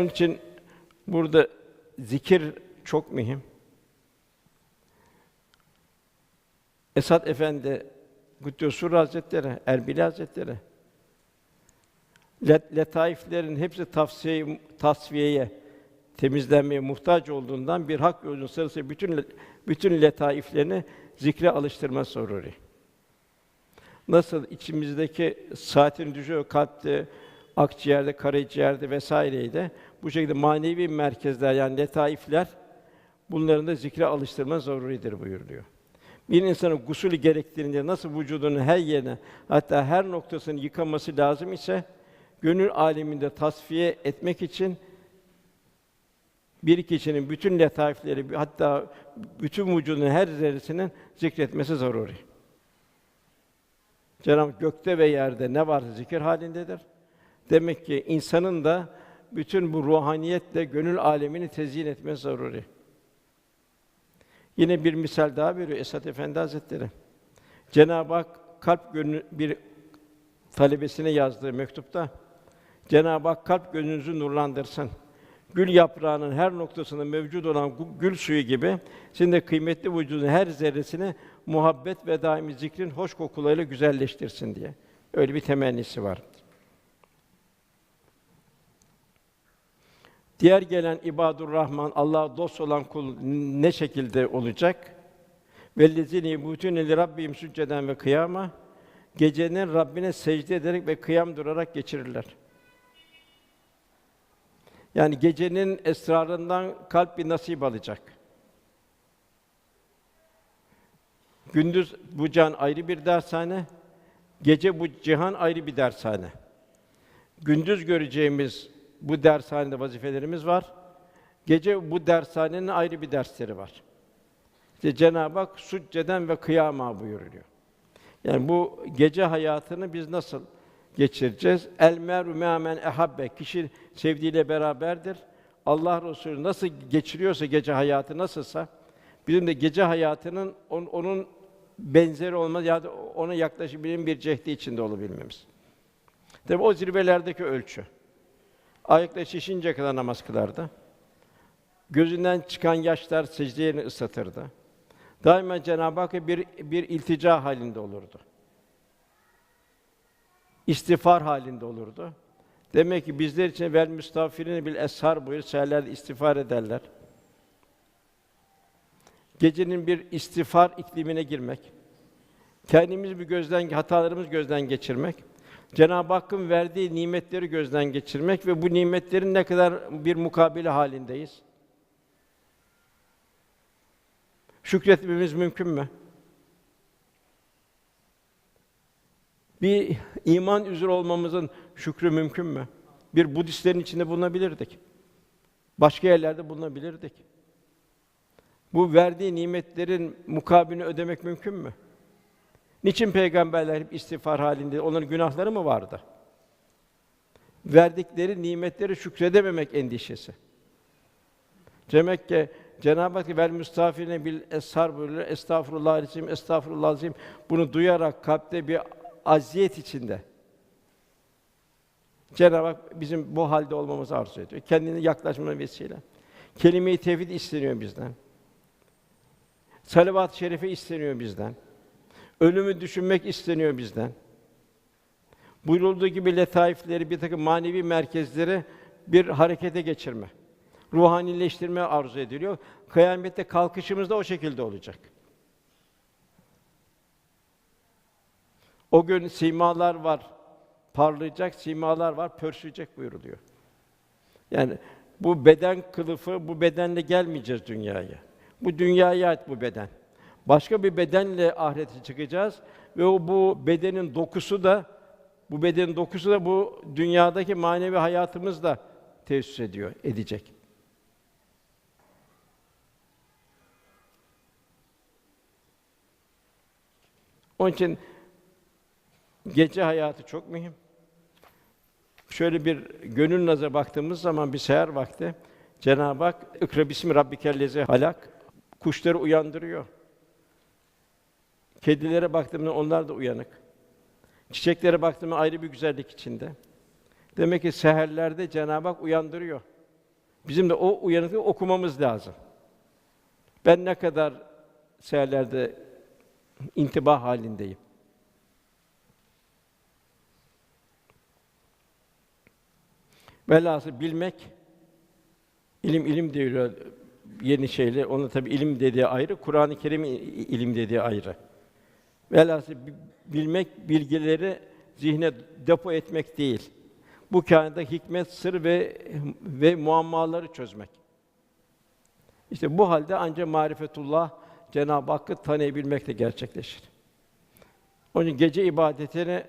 Onun için burada zikir çok mühim. Esad Efendi Kuddüsür Hazretleri, Erbil Hazretleri let- letaiflerin hepsi tavsiye tasfiyeye, temizlenmeye muhtaç olduğundan bir hak yolunun sırası bütün bütün letaiflerini zikre alıştırma zaruri. Nasıl içimizdeki saatin düşüyor kalpte, akciğerde, karaciğerde vesaireydi. Bu şekilde manevi merkezler yani letaifler bunların da zikre alıştırma zaruridir buyuruluyor. Bir insanın gusül gerektiğinde nasıl vücudunun her yerine hatta her noktasını yıkaması lazım ise gönül aleminde tasfiye etmek için bir kişinin bütün letaifleri hatta bütün vücudunun her zerresinin zikretmesi zaruri. Cenab-ı Hak gökte ve yerde ne varsa zikir halindedir. Demek ki insanın da bütün bu ruhaniyetle gönül alemini tezyin etmesi zaruri. Yine bir misal daha veriyor Esat Efendi Hazretleri. Cenab-ı Hak kalp gönül bir talebesine yazdığı mektupta Cenab-ı Hak kalp gönlünüzü nurlandırsın. Gül yaprağının her noktasında mevcut olan gül suyu gibi sizin de kıymetli vücudun her zerresini muhabbet ve daimi zikrin hoş kokularıyla güzelleştirsin diye. Öyle bir temennisi var. Diğer gelen ibadur Rahman, Allah'a dost olan kul ne şekilde olacak? Vellezine bütün li rabbihim sücceden ve kıyama gecenin Rabbine secde ederek ve kıyam durarak geçirirler. Yani gecenin esrarından kalp bir nasip alacak. Gündüz bu can ayrı bir dershane, gece bu cihan ayrı bir dershane. Gündüz göreceğimiz bu dershanede vazifelerimiz var. Gece bu dershanenin ayrı bir dersleri var. İşte Cenab-ı Hak succeden ve kıyama buyuruyor. Yani bu gece hayatını biz nasıl geçireceğiz? El meru me'amen ehabbe. Kişi sevdiğiyle beraberdir. Allah Resulü nasıl geçiriyorsa gece hayatı nasılsa bizim de gece hayatının on- onun benzeri olmaz ya da ona yaklaşabilen bir cehdi içinde olabilmemiz. Tabi o zirvelerdeki ölçü. Ayakta şişince kadar namaz kılardı. Gözünden çıkan yaşlar secde ıslatırdı. Daima Cenab-ı Hakk'a bir bir iltica halinde olurdu. İstiğfar halinde olurdu. Demek ki bizler için vel müstağfirine bil eshar buyur seherler istiğfar ederler. Gecenin bir istiğfar iklimine girmek, kendimiz bir gözden hatalarımız gözden geçirmek, Cenab-ı Hakk'ın verdiği nimetleri gözden geçirmek ve bu nimetlerin ne kadar bir mukabele halindeyiz. Şükretmemiz mümkün mü? Bir iman üzere olmamızın şükrü mümkün mü? Bir Budistlerin içinde bulunabilirdik. Başka yerlerde bulunabilirdik. Bu verdiği nimetlerin mukabilini ödemek mümkün mü? Niçin peygamberler hep istiğfar halinde? Onların günahları mı vardı? Verdikleri nimetleri şükredememek endişesi. Demek ki Cenab-ı Hak vel müstafirine bil eshar buyuruyor. Estağfurullah azim, estağfurullah azim. Bunu duyarak kalpte bir aziyet içinde. Cenab-ı Hak bizim bu halde olmamızı arzu ediyor. Kendine yaklaşma vesile. Kelime-i tevhid isteniyor bizden. Salavat-ı şerife isteniyor bizden. Ölümü düşünmek isteniyor bizden. Buyurulduğu gibi letaifleri, bir takım manevi merkezleri bir harekete geçirme. Ruhanileştirme arzu ediliyor. Kıyamette kalkışımız da o şekilde olacak. O gün simalar var, parlayacak simalar var, pörsüyecek buyuruluyor. Yani bu beden kılıfı, bu bedenle gelmeyeceğiz dünyaya. Bu dünyaya ait bu beden. Başka bir bedenle ahirete çıkacağız ve o bu bedenin dokusu da bu bedenin dokusu da bu dünyadaki manevi hayatımızda tesis ediyor, edecek. Onun için gece hayatı çok mühim. Şöyle bir gönül nazara baktığımız zaman bir seher vakti Cenab-ı Hak ikra bismi rabbikellezi halak kuşları uyandırıyor. Kedilere baktığımda onlar da uyanık. Çiçeklere baktığımda ayrı bir güzellik içinde. Demek ki seherlerde Cenab-ı Hak uyandırıyor. Bizim de o uyanıklığı okumamız lazım. Ben ne kadar seherlerde intibah halindeyim. Velhasıl bilmek, ilim ilim diyor yeni şeyler. Onu tabi ilim dediği ayrı, Kur'an-ı Kerim ilim dediği ayrı. Velhasıl bi- bilmek bilgileri zihne depo etmek değil. Bu kainatta hikmet, sır ve ve muammaları çözmek. İşte bu halde ancak marifetullah Cenab-ı Hakk'ı tanıyabilmekle gerçekleşir. Onun için gece ibadetine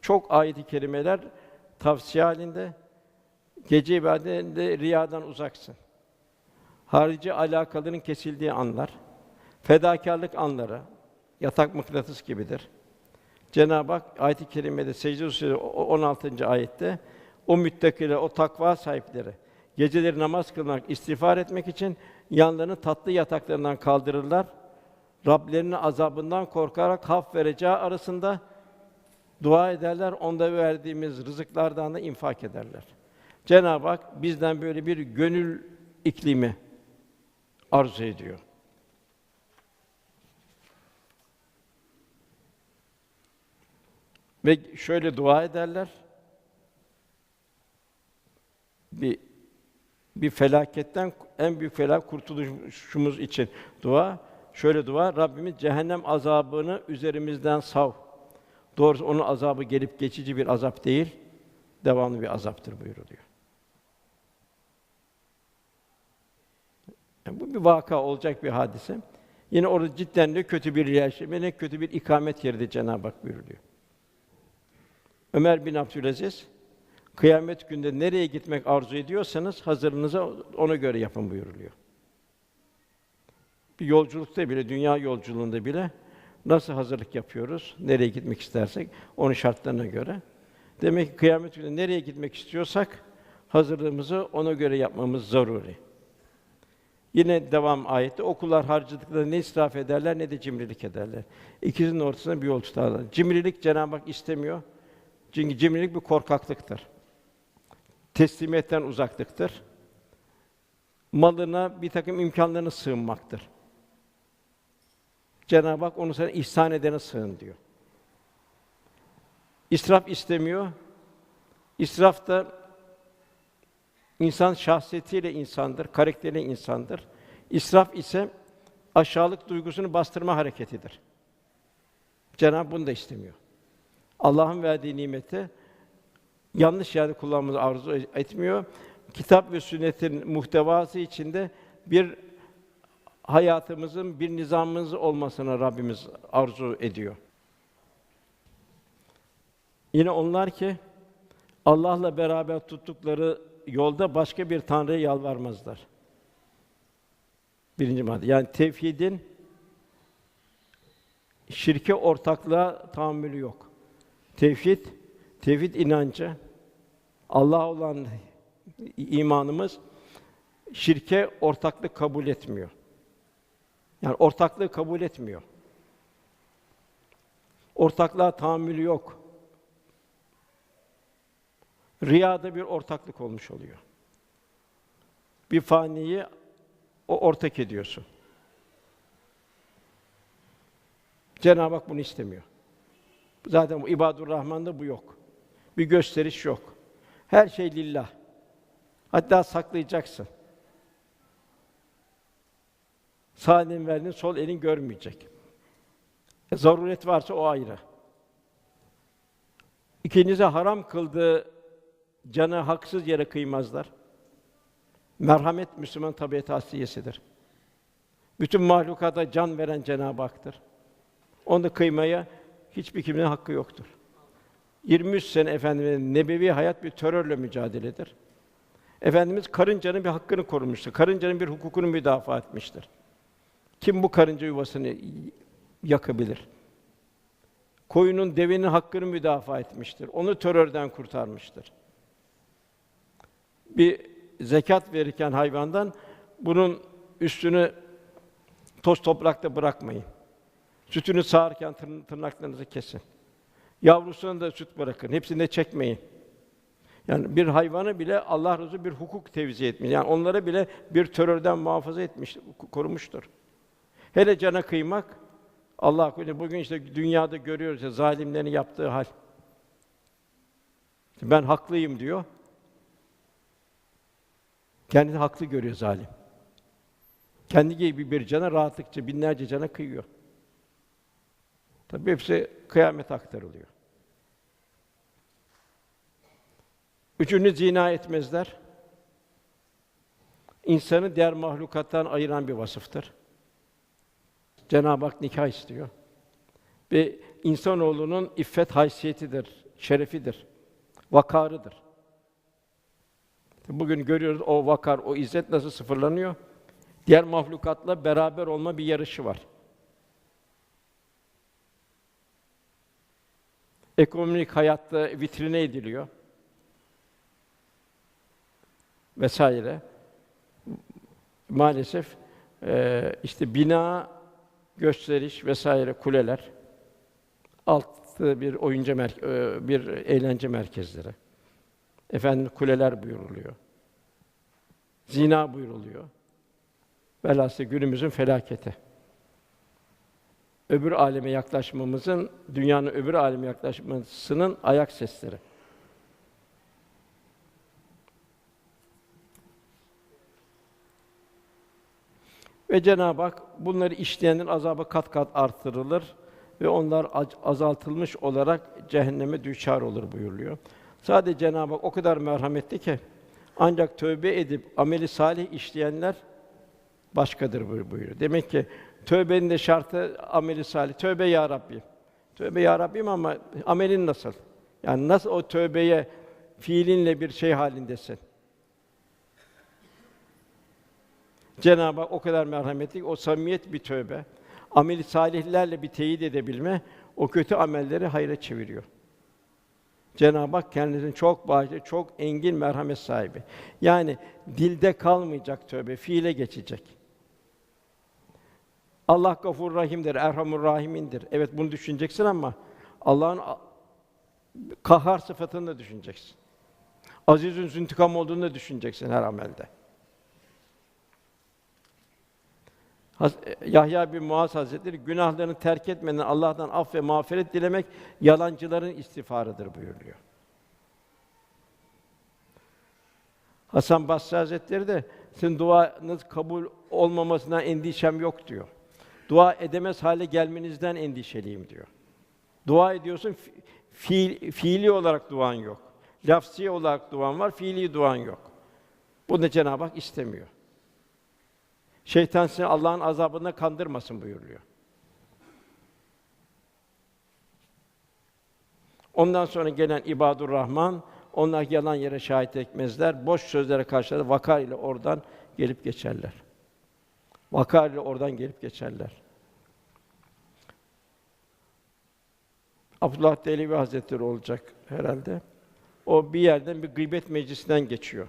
çok ayet-i kerimeler tavsiye halinde. Gece ibadetinde riyadan uzaksın. Harici alakaların kesildiği anlar, fedakarlık anları, yatak mıknatıs gibidir. Cenab-ı Hak ayet-i kerimede Secde Suresi o- 16. ayette o müttakiler, o takva sahipleri geceleri namaz kılmak, istiğfar etmek için yanlarını tatlı yataklarından kaldırırlar. Rablerinin azabından korkarak haf vereceği arasında dua ederler. Onda verdiğimiz rızıklardan da infak ederler. Cenab-ı Hak bizden böyle bir gönül iklimi arzu ediyor. Ve şöyle dua ederler. Bir bir felaketten en büyük felak kurtuluşumuz için dua. Şöyle dua: Rabbimiz cehennem azabını üzerimizden sav. Doğrusu onun azabı gelip geçici bir azap değil, devamlı bir azaptır buyuruluyor. Yani bu bir vaka olacak bir hadise. Yine orada cidden de kötü bir yaşam, ne kötü bir ikamet yeridir Cenab-ı Hak buyuruyor. Ömer bin Abdülaziz kıyamet günde nereye gitmek arzu ediyorsanız hazırlığınıza ona göre yapın buyuruluyor. Bir yolculukta bile, dünya yolculuğunda bile nasıl hazırlık yapıyoruz? Nereye gitmek istersek onun şartlarına göre. Demek ki kıyamet günü nereye gitmek istiyorsak hazırlığımızı ona göre yapmamız zaruri. Yine devam ayette okullar harcadıklarında ne israf ederler ne de cimrilik ederler. İkisinin ortasında bir yol tutarlar. Cimrilik Cenab-ı Hak istemiyor. Çünkü cimrilik bir korkaklıktır. Teslimiyetten uzaklıktır. Malına bir takım imkanlarına sığınmaktır. Cenab-ı Hak onu sana ihsan edene sığın diyor. İsraf istemiyor. İsraf da insan şahsiyetiyle insandır, karakteriyle insandır. İsraf ise aşağılık duygusunu bastırma hareketidir. Cenab-ı Hak bunu da istemiyor. Allah'ın verdiği nimeti yanlış yerde kullanmamızı arzu etmiyor. Kitap ve sünnetin muhtevası içinde bir hayatımızın bir nizamımız olmasına Rabbimiz arzu ediyor. Yine onlar ki Allah'la beraber tuttukları yolda başka bir tanrıya yalvarmazlar. Birinci madde. Yani tevhidin şirke ortaklığa tahammülü yok. Tevhid, tevhid inancı, Allah olan imanımız şirke ortaklık kabul etmiyor. Yani ortaklığı kabul etmiyor. Ortaklığa tahammülü yok. Riyada bir ortaklık olmuş oluyor. Bir faniyi o ortak ediyorsun. Cenab-ı Hak bunu istemiyor. Zaten bu ibadur Rahman'da bu yok. Bir gösteriş yok. Her şey lillah. Hatta saklayacaksın. Sağ elin verdiğin sol elin görmeyecek. E, zaruret varsa o ayrı. İkinize haram kıldığı canı haksız yere kıymazlar. Merhamet Müslüman tabiat asliyesidir. Bütün mahlukata can veren Cenab-ı Hak'tır. Onu kıymaya hiçbir kimsenin hakkı yoktur. 23 sene efendimizin nebevi hayat bir terörle mücadeledir. Efendimiz karıncanın bir hakkını korumuştur. Karıncanın bir hukukunu müdafaa etmiştir. Kim bu karınca yuvasını yakabilir? Koyunun, devenin hakkını müdafaa etmiştir. Onu terörden kurtarmıştır. Bir zekat verirken hayvandan bunun üstünü toz toprakta bırakmayın. Sütünü sağarken tırn- tırnaklarınızı kesin. Yavrusuna da süt bırakın. Hepsini de çekmeyin. Yani bir hayvanı bile Allah razı bir hukuk tevzi etmiş. Yani onlara bile bir terörden muhafaza etmiş, korumuştur. Hele cana kıymak Allah korusun. Bugün işte dünyada görüyoruz ya zalimlerin yaptığı hal. Ben haklıyım diyor. Kendini haklı görüyor zalim. Kendi gibi bir cana rahatlıkça binlerce cana kıyıyor. Tabii hepsi kıyamet aktarılıyor. Üçüncü zina etmezler. İnsanı diğer mahlukattan ayıran bir vasıftır. Cenab-ı Hak nikah istiyor. Ve insanoğlunun iffet haysiyetidir, şerefidir, vakarıdır. Bugün görüyoruz o vakar, o izzet nasıl sıfırlanıyor? Diğer mahlukatla beraber olma bir yarışı var. Ekonomik hayatta vitrine ediliyor. Vesaire. Maalesef eee, işte bina, gösteriş vesaire kuleler altı bir oyuncu mer- eee, bir eğlence merkezleri. Efendim kuleler buyuruluyor. Zina buyuruluyor. Velhâsıl günümüzün felaketi. Öbür aleme yaklaşmamızın, dünyanın öbür aleme yaklaşmasının ayak sesleri. Ve Cenab-ı Hak bunları işleyenlerin azabı kat kat artırılır ve onlar azaltılmış olarak cehenneme düçar olur buyuruluyor. Sadece Cenab-ı Hak o kadar merhametli ki ancak tövbe edip ameli salih işleyenler başkadır buyur- buyuruyor. Demek ki tövbenin de şartı ameli salih. Tövbe ya Rabbi. Tövbe ya Rabbim ama amelin nasıl? Yani nasıl o tövbeye fiilinle bir şey halindesin? Cenab-ı Hak o kadar merhametli, o samimiyet bir tövbe. Ameli salihlerle bir teyit edebilme, o kötü amelleri hayra çeviriyor. Cenab-ı Hak kendisinin çok bağışlı, çok engin merhamet sahibi. Yani dilde kalmayacak tövbe, fiile geçecek. Allah Gafur Rahim'dir, Erhamur Rahim'indir. Evet bunu düşüneceksin ama Allah'ın kahhar sıfatını da düşüneceksin. Azizün züntikam olduğunu da düşüneceksin her amelde. Yahya bin Muaz Hazretleri günahlarını terk etmeden Allah'tan af ve mağfiret dilemek yalancıların istiğfarıdır buyuruyor. Hasan Basri Hazretleri de sizin duanız kabul olmamasına endişem yok diyor. Dua edemez hale gelmenizden endişeliyim diyor. Dua ediyorsun, fi- fiil, fiili olarak duan yok. Lafsi olarak duan var, fiili duan yok. Bunu da Cenab-ı Hak istemiyor. Şeytan seni Allah'ın azabına kandırmasın buyuruyor. Ondan sonra gelen ibadur Rahman, onlar yalan yere şahit etmezler. Boş sözlere karşı da vakar ile oradan gelip geçerler. Vakar oradan gelip geçerler. Abdullah Dehlevi Hazretleri olacak herhalde. O bir yerden bir gıybet meclisinden geçiyor.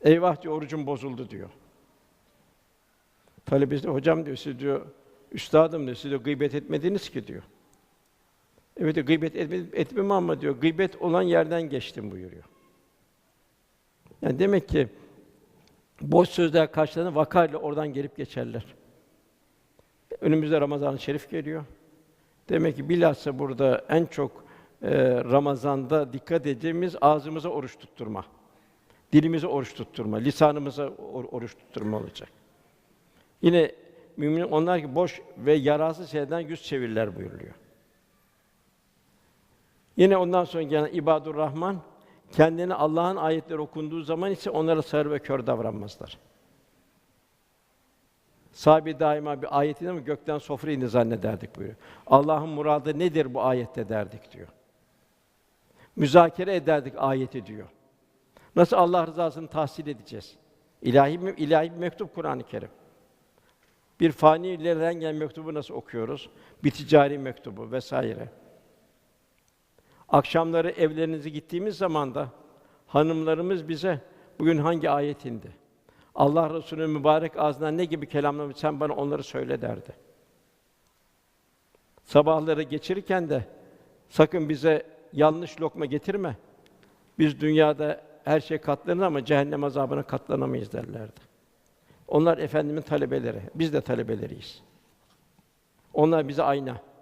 Eyvah diyor, orucum bozuldu diyor. Talebesi hocam diyor, siz diyor, üstadım diyor, siz diyor, gıybet etmediniz ki diyor. Evet diyor, gıybet etmedim, etmem ama diyor, gıybet olan yerden geçtim buyuruyor. Yani demek ki boş sözler karşılarına vakayla oradan gelip geçerler. Önümüzde Ramazan-ı Şerif geliyor. Demek ki bilhassa burada en çok e, Ramazan'da dikkat edeceğimiz ağzımıza oruç tutturma. Dilimize oruç tutturma, lisanımıza or- oruç tutturma olacak. Yine mümin onlar ki boş ve yararsız şeylerden yüz çevirirler buyuruluyor. Yine ondan sonra gelen ibadur Rahman kendini Allah'ın ayetleri okunduğu zaman ise onlara sağır ve kör davranmazlar. Sahibi daima bir ayetin ama gökten sofra indi zannederdik buyuruyor. Allah'ın muradı nedir bu ayette derdik diyor. Müzakere ederdik ayeti diyor. Nasıl Allah rızasını tahsil edeceğiz? İlahi bir- ilahi bir mektup Kur'an-ı Kerim. Bir fani ileriden gelen mektubu nasıl okuyoruz? Bir ticari mektubu vesaire. Akşamları evlerinize gittiğimiz zaman da hanımlarımız bize bugün hangi ayet indi? Allah Resulü'nün mübarek ağzından ne gibi kelamlar sen bana onları söyle derdi. Sabahları geçirirken de sakın bize yanlış lokma getirme. Biz dünyada her şey katlanır ama cehennem azabına katlanamayız derlerdi. Onlar efendimin talebeleri. Biz de talebeleriyiz. Onlar bize ayna.